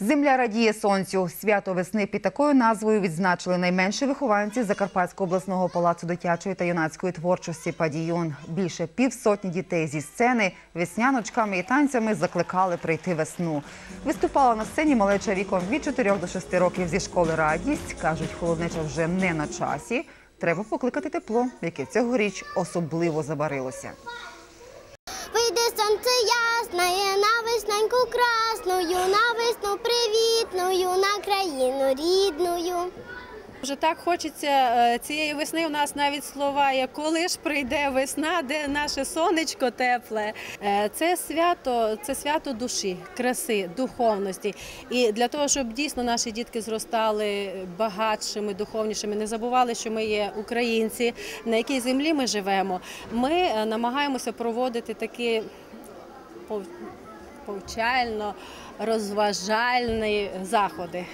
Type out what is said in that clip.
Земля радіє сонцю. Свято весни під такою назвою відзначили найменші вихованці Закарпатського обласного палацу дитячої та юнацької творчості Падіюн. Більше півсотні дітей зі сцени весняночками і танцями закликали прийти весну. Виступала на сцені малеча віком від 4 до 6 років зі школи радість. кажуть, холоднеча вже не на часі. Треба покликати тепло, яке цьогоріч особливо забарилося. Вийде сонце весненьку красною, на весну привітною, на країну рідною. Вже так хочеться е, цієї весни. У нас навіть слова є коли ж прийде весна, де наше сонечко тепле. Е, Це свято, це свято душі, краси, духовності. І для того, щоб дійсно наші дітки зростали багатшими, духовнішими, не забували, що ми є українці, на якій землі ми живемо. Ми е, намагаємося проводити такі повчально розважальні заходи.